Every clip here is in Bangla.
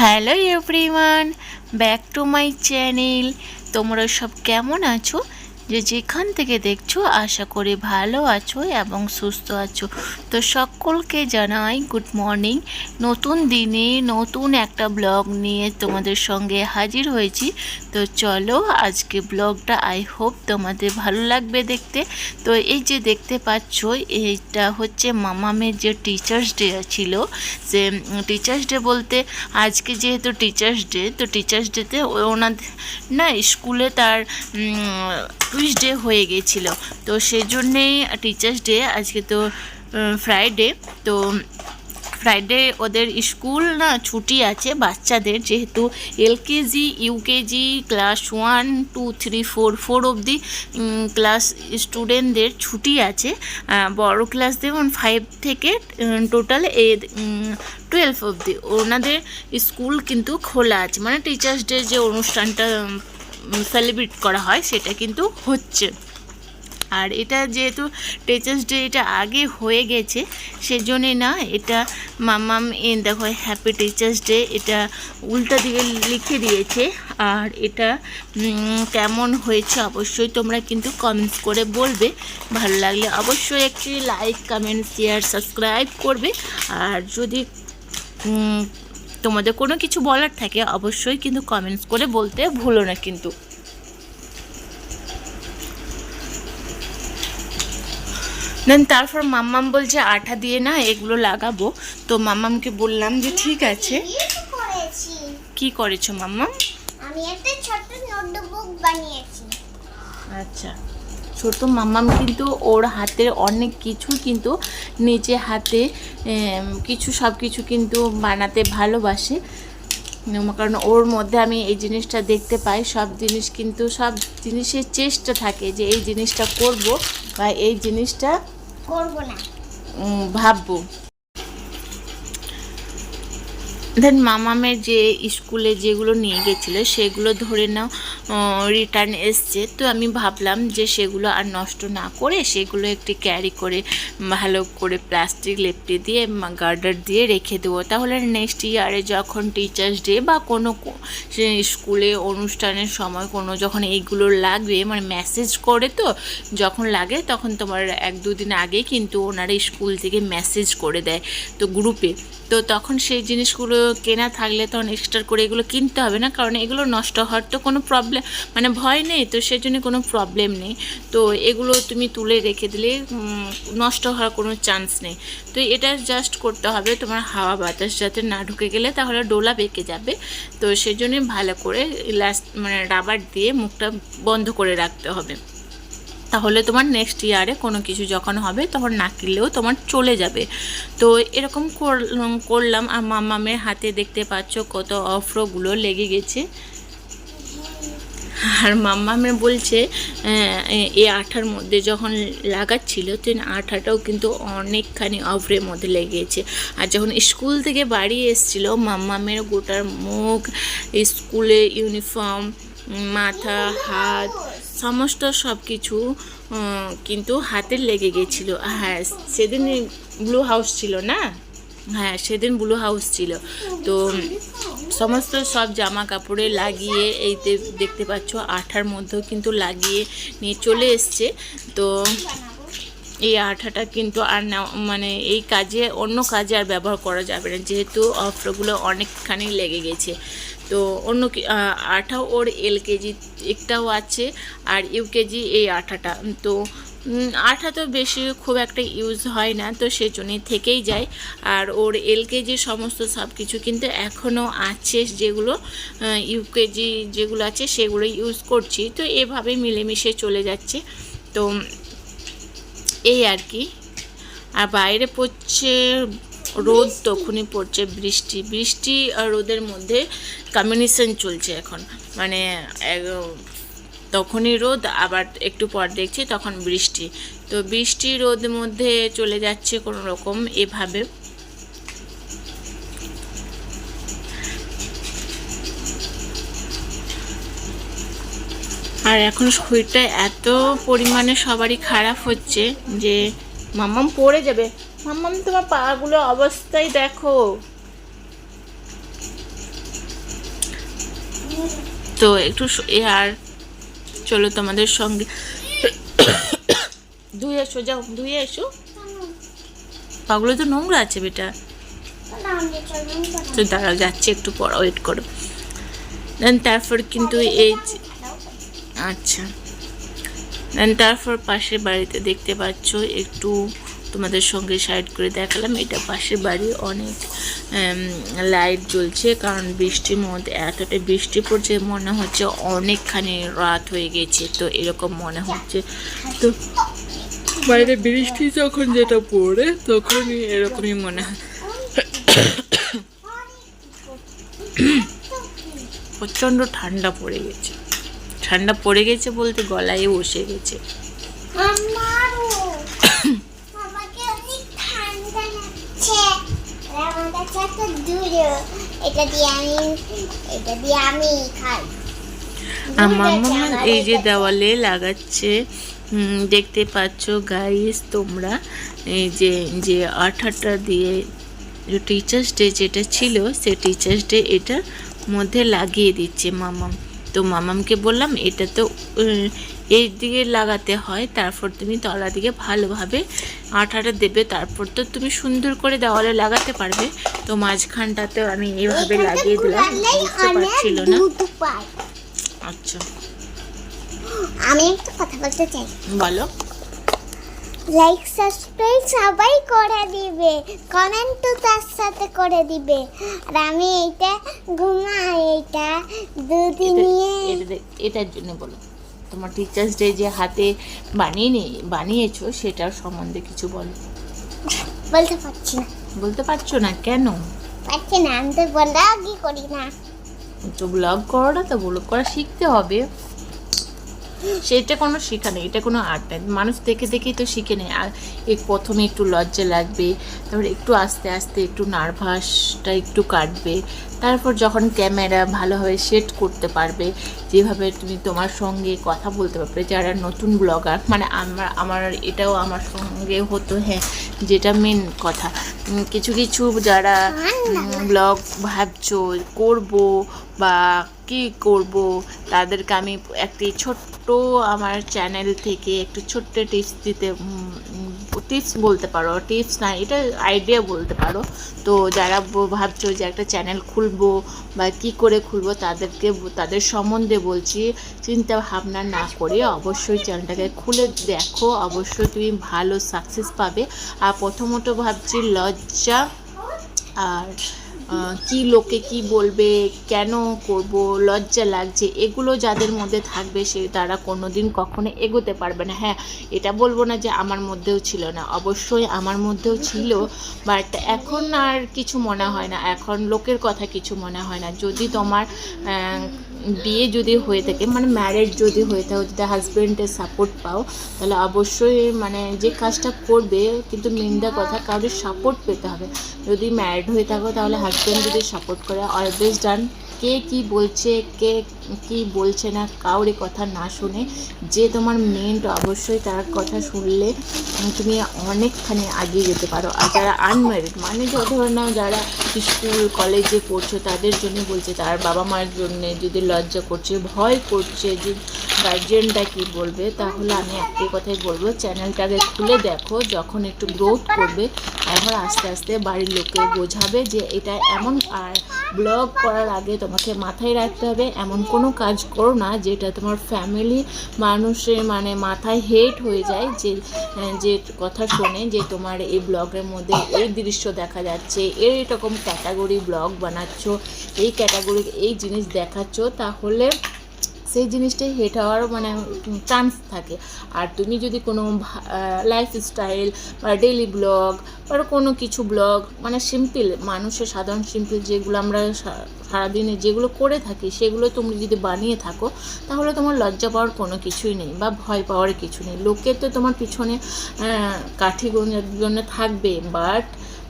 Hello everyone back to my channel. তোমরা সব কেমন আছো? যে যেখান থেকে দেখছ, আশা করি ভালো আছো এবং সুস্থ আছো। তো সকলকে জানাই গুড মর্নিং নতুন দিনে নতুন একটা ব্লগ নিয়ে তোমাদের সঙ্গে হাজির হয়েছি। তো চলো আজকে ব্লগটা আই হোপ তোমাদের ভালো লাগবে দেখতে। তো এই যে দেখতে পাচ্ছ, এইটা হচ্ছে মামামের যে টিচার্স ডে ছিল সে টিচার্স ডে বলতে আজকে যেহেতু টিচার্স ডে তো টিচার্স ডেতে ওনাদের না, স্কুলে তার টুইস ডে হয়ে গেছিল। তো সেই জন্যেই টিচার্স ডে আজকে তো ফ্রাইডে তো ফ্রাইডে ওদের স্কুল না ছুটি আছে বাচ্চাদের, যেহেতু LKG, UKG, class one, two, three, four four অবধি ক্লাস স্টুডেন্টদের ছুটি আছে। বড় ক্লাস যেমন ফাইভ থেকে টোটাল এ টুয়েলভ অবধি। ওনাদের স্কুল কিন্তু খোলা আছে। মানে টিচার্স ডে যে অনুষ্ঠানটা সেলিব্রেট করা হয়, সেটা কিন্তু হচ্ছে। আর এটা যেহেতু টিচার্স ডে এটা আগে হয়ে গেছে, সেজন্যে না এটা মামাম এ দেখো হ্যাপি টিচার্স ডে এটা উল্টা দিকে লিখে দিয়েছে। আর এটা কেমন হয়েছে অবশ্যই তোমরা কিন্তু কমেন্টস করে বলবে। ভালো লাগলে অবশ্যই একটি লাইক কমেন্ট শেয়ার সাবস্ক্রাইব করবে। আর যদি তোমাদের কোনো কিছু বলার থাকে অবশ্যই কিন্তু কমেন্টস করে বলতে ভুলো না কিন্তু। দেন তারপর মাম্মাম বলছে আঠা দিয়ে না এগুলো লাগাবো। তো মাম্মামকে বললাম যে ঠিক আছে। কি করেছ মাম্মাম? আমি একটা ছোট্ট নোটবুক বানিয়েছি। আচ্ছা। ছোট মাম্মাম কিন্তু ওর হাতের অনেক কিছু কিন্তু নিজে হাতে কিছু সব কিছু কিন্তু বানাতে ভালোবাসে। কারণ ওর মধ্যে আমি এই জিনিসটা দেখতে পাই সব জিনিস কিন্তু সব জিনিসের চেষ্টা থাকে যে এই জিনিসটা করব বা এই জিনিসটা করব না। ভাববো। দেন মামামের যে স্কুলে যেগুলো নিয়ে গেছিল সেগুলো ধরে নাও। রিটার্ন এসছে। তো আমি ভাবলাম যে সেগুলো আর নষ্ট না করে সেগুলো একটি ক্যারি করে, ভালো করে প্লাস্টিক লেপটে দিয়ে গার্ডার দিয়ে রেখে দেবো। তাহলে নেক্সট ইয়ারে যখন টিচার্স ডে বা কোনো স্কুলে অনুষ্ঠানের সময় কোনো যখন এইগুলো লাগবে মানে মেসেজ করে তো, যখন লাগে তখন তোমার এক দুদিন আগে কিন্তু ওনারা স্কুল থেকে মেসেজ করে দেয়, তো গ্রুপে তো তখন সেই জিনিসগুলো কেনা থাকলে তখন এক্সট্রা করে এগুলো কিনতে হবে না, কারণ এগুলো নষ্ট হওয়ার তো কোনো প্রবলেম মানে ভয় নেই, তো সেই জন্য কোনো প্রবলেম নেই। তো এগুলো তুমি তুলে রেখে দিলে নষ্ট হওয়ার কোনো চান্স নেই। তো এটা জাস্ট করতে হবে তোমার হাওয়া বাতাস যাতে না ঢুকে গেলে, তাহলে ডোলা বেঁকে যাবে। তো সেই জন্যই ভালো করে লাস্ট মানে রাবার দিয়ে মুখটা বন্ধ করে রাখতে হবে। তাহলে তোমার নেক্সট ইয়ারে কোনো কিছু যখন হবে, তখন না কিনলেও তোমার চলে যাবে। তো এরকম করলাম করলাম, আর মামামের হাতে দেখতে পাচ্ছ কত অফ্রগুলো লেগে গেছে। আর মাম্মা মাম্মামে বলছে এই আঠার মধ্যে যখন লাগাচ্ছিল তো আঠাটাও কিন্তু অনেকখানি অফ্রের মধ্যে লেগেছে। আর যখন স্কুল থেকে বাড়ি এসেছিল মাম্মামের গোটার মুখ, স্কুলে ইউনিফর্ম, মাথা, হাত, সমস্ত সব কিছু কিন্তু হাতের লেগে গেছিল। হ্যাঁ সেদিন ব্লু হাউস ছিল না? হ্যাঁ সেদিন ব্লু হাউস ছিল। তো সমস্ত সব জামা কাপড়ে লাগিয়ে এই দেখতে পাচ্ছ, আঠার মধ্যেও কিন্তু লাগিয়ে নিয়ে চলে এসছে। তো এই আঠাটা কিন্তু আর মানে এই কাজে অন্য কাজে আর ব্যবহার করা যাবে না, যেহেতু অফরগুলো অনেকখানি লেগে গেছে। তো অন্য আঠা ওর এল কেজি, একটাও আছে, আর ইউকেজি এই আঠাটা। তো আঠা তো বেশি খুব একটা ইউজ হয় না, তো সেই জন্যই থেকেই যায়। আর ওর এলকেজি সমস্ত সব কিছু কিন্তু এখনও আছে, যেগুলো ইউকেজি যেগুলো আছে সেগুলো ইউজ করছি। তো এভাবে মিলেমিশে চলে যাচ্ছে। তো এই আর কি। আর বাইরে পড়ছে রোদ, তখনই পড়ছে বৃষ্টি। বৃষ্টি আর রোদের মধ্যে কম্বিনেশন চলছে এখন। মানে তখনই রোদ, আবার একটু পর দেখছি তখন বৃষ্টি। তো বৃষ্টি রোদ মধ্যে চলে যাচ্ছে কোনো রকম এভাবে। আর এখন শরীরটা এত পরিমাণে সবারই খারাপ হচ্ছে যে মাম্মাম পড়ে যাবে। মাম্মাম, তোমার পাগুলো অবস্থায় দেখো। তো একটু আর চলো তোমাদের সঙ্গে। ধুয়ে এসো, যাও, ধুয়ে এসো। পাগুলো তো নোংরা আছে বেটা। তো দাঁড়াও, যাচ্ছে একটু পড়া ওয়েট করো। দেন তারপর কিন্তু এই আচ্ছা। দেন তারপর পাশের বাড়িতে দেখতে পাচ্ছ একটু তোমাদের সঙ্গে সাইড করে দেখালাম। এটা পাশের বাড়ি অনেক লাইট জ্বলছে কারণ বৃষ্টির মধ্যে এতটা বৃষ্টি পড়ছে মনে হচ্ছে অনেকখানি রাত হয়ে গেছে। তো এরকম মনে হচ্ছে। তো বাইরে বৃষ্টি যখন যেটা পড়ে তখনই এরকমই মনে হয়। প্রচণ্ড ঠান্ডা পড়ে গেছে। ঠান্ডা পড়ে গেছে বলতে গলায় বসে গেছে আমারও আমাকে অনেক ঠান্ডা লাগছে আর আমার কাছে একটা দূরে এটা দিয়ে আমি এটা দিয়ে আমি খাই। আমার মামা এই যে দেওয়ালে লাগাচ্ছে দেখতে পাচ্ছ গাইস তোমরা এই যে যে আঠাটা দিয়ে টিচার্স ডে যেটা ছিল সে টিচার্স ডে এটা মধ্যে লাগিয়ে দিচ্ছে মামাম তো মামামকে বললাম এটা তো এর এই দিকে লাগাতে হয় তারপর তুমি তলা দিকে ভালোভাবে আঠাটা দেবে তারপর তো তুমি সুন্দর করে দেওয়ালে লাগাতে পারবে। তো মাঝখানটাতেও আমি এইভাবে লাগিয়ে দিলাম ছিল বুঝতে পারছিল না। আচ্ছা। আমি একটা কথা বলতে চাই। বলো। লাইক সাবস্ক্রাইব সবাই করে দিবে। কমেন্ট তো তার সাথে করে দিবে। আর আমি এইটা ঘুমাই এইটা এটা- নিয়ে এটা এটার জন্য বলো। তোমার টিচার্স ডে যে হাতে বানিয়ে নি বানিয়েছো সেটার সম্বন্ধে কিছু বলো। বলতে পারছি না। বলতে পারছ না? কেন? পারছি না আমি তো বলাগই করি না। তো ব্লগ করো না তো ব্লগ করা শিখতে হবে। সেটা কোনো শেখা নেই, এটা কোনো আর্ট নেই। মানুষ দেখে দেখেই তো শিখে নেয়। আর এর প্রথমে একটু লজ্জা লাগবে, তারপরে একটু আস্তে আস্তে একটু নার্ভাসটা একটু কাটবে। তারপর যখন ক্যামেরা ভালোভাবে সেট করতে পারবে যেভাবে তুমি তোমার সঙ্গে কথা বলতে পারবে যারা নতুন ব্লগার মানে আমার আমার এটাও আমার সঙ্গে হতো হ্যাঁ যেটা মেন কথা। কিছু কিছু যারা ব্লগ ভাবছ করব বা কি করব তাদেরকে আমি একটি ছোট্ট আমার চ্যানেল থেকে একটু ছোট্ট টিপস দিতে টিপস বলতে পারো টিপস না, এটা আইডিয়া বলতে পারো। তো যারা ভাবছ যে একটা চ্যানেল খুলবো বা কি করে খুলবো তাদেরকে তাদের সম্বন্ধে বলছি, চিন্তা ভাবনা না করে অবশ্যই চ্যানেলটাকে খুলে দেখো, অবশ্যই তুমি ভালো সাকসেস পাবে। আর প্রথমত ভাবছি লজ্জা আর কি লোকে কি বলবে, কেন করব, লজ্জা লাগছে, এগুলো যাদের মধ্যে থাকবে সে তারা কোনো দিন কখনো এগোতে পারবে না। হ্যাঁ এটা বলব না যে আমার মধ্যেও ছিল না, অবশ্যই আমার মধ্যেও ছিল বাট এখন আর কিছু মনে হয় না, এখন লোকের কথা কিছু মনে হয় না। যদি তোমার বিয়ে যদি হয়ে থাকে মানে ম্যারেজ যদি হয়ে থাকে, যদি হাজব্যান্ডের সাপোর্ট পাও, তাহলে অবশ্যই মানে যে কাজটা করবে, কিন্তু মেনটা কথা কারোর সাপোর্ট পেতে হবে। যদি ম্যারিড হয়ে থাকো, তাহলে হাজব্যান্ড যদি সাপোর্ট করে অলওয়েজ ডান কে কি বলছে, কে কি বলছে না, কাউরে কথা না শুনে, যে তোমার মেন অবশ্যই তার কথা শুনলে তুমি অনেকখানি এগিয়ে যেতে পারো। আর যারা আনম্যারিড মানে ধরে নাও যারা স্কুল কলেজে পড়ছো, তাদের জন্য বলছে, তার বাবা মার জন্য যদি লজ্জা করছে, ভয় করছে, যে গার্জেনটা কি বলবে, তাহলে আমি একটাই কথাই বলব চ্যানেলটাকে খুলে দেখো, যখন একটু গ্রোথ করবে এখন আস্তে আস্তে বাড়ির লোকে বোঝাবে যে এটা এমন, আর ব্লগ করার আগে তোমাকে মাথায় রাখতে হবে, এমন কোনো কাজ করো না, যেটা তোমার ফ্যামিলি মানুষের মানে মাথায় হেট হয়ে যায়, যে যে কথা শোনে, যে তোমার এই ব্লগের মধ্যে এই দৃশ্য দেখা যাচ্ছে এইরকম ক্যাটাগরি ব্লগ বানাচ্ছ, এই ক্যাটাগরি এই জিনিস দেখাচ্ছ, তাহলে সেই জিনিসটাই হেট হওয়ার মানে চান্স থাকে। আর তুমি যদি কোনো লাইফ স্টাইল বা ডেইলি ব্লগ বা কোনো কিছু ব্লগ মানে সিম্পল মানুষের সাধারণ সিম্পল যেগুলো আমরা সারাদিনে যেগুলো করে থাকি, সেগুলো তুমি যদি বানিয়ে থাকো, তাহলে তোমার লজ্জা পাওয়ার কোনো কিছুই নেই বা ভয় পাওয়ার কিছু নেই। লোকে তো তোমার পিছনে কাঠি গোঁজার জন্য থাকবে বাট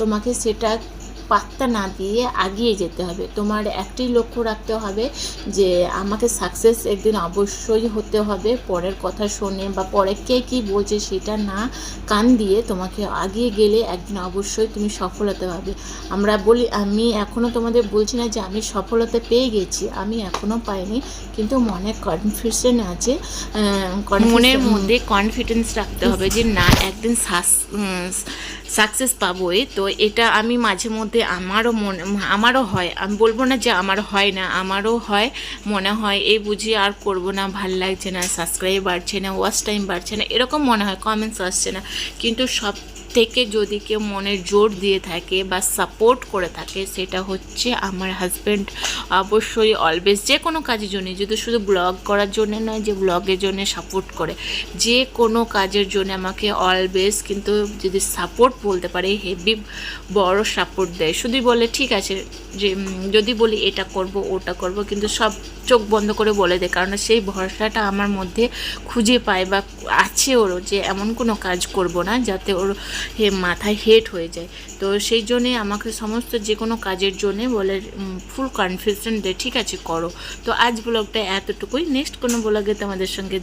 তোমাকে সেটা পাত্তা না দিয়ে আগিয়ে যেতে হবে। তোমার একটি লক্ষ্য রাখতে হবে যে আমাকে সাকসেস একদিন অবশ্যই হতে হবে। পরের কথা শোনে বা পরে কে কী বলছে সেটা না কান দিয়ে তোমাকে আগিয়ে গেলে একদিন অবশ্যই তুমি সফলতা পাবে। আমরা বলি আমি এখনও তোমাদের বলছি না যে আমি সফলতা পেয়ে গেছি আমি এখনও পাইনি। কিন্তু মনে কনফিউশন আছে মনের মধ্যে কনফিডেন্স রাখতে হবে যে না একদিন সাকসেস পাবোই। তো এটা আমি মাঝে মধ্যে আমারও মনে, আমারও হয়। আমি বলব না যে আমার হয় না, আমারও হয়, মনে হয়, এই বুঝি আর করব না, ভালো লাগছে না সাবস্ক্রাইব বাড়ছে না ওয়াচ টাইম বাড়ছে না, এরকম মনে হয় কমেন্টস আসছে না। কিন্তু সব থেকে যদি কেউ মনে জোর দিয়ে থাকে বা সাপোর্ট করে থাকে, সেটা হচ্ছে আমার হাজব্যান্ড অবশ্যই অলওয়েজ যে কোনো কাজের জন্যে যদি শুধু ব্লগ করার জন্য নয়, যে ব্লগের জন্য সাপোর্ট করে। যে কোনো কাজের জন্য আমাকে অলওয়েজ কিন্তু যদি সাপোর্ট বলতে পারে হেভি বড় সাপোর্ট দেয়। শুধুই বলে, ঠিক আছে যে যদি বলি এটা করব, ওটা করব, কিন্তু সব চোখ বন্ধ করে বলে দেয়। কারণ সেই ভরসাটা আমার মধ্যে খুঁজে পায় বা আছে ওরও যে, এমন কোনো কাজ করব না যাতে ওর হে, মাথায় হেট হয়ে যায়। তো সেই জন্যে আমাকে সমস্ত যে কোনো কাজের জন্যে বলে ফুল কনফিউশন দেয়, ঠিক আছে, করো। তো আজ ব্লগটা এতটুকুই। নেক্সট কোনো ব্লগে তোমাদের সঙ্গে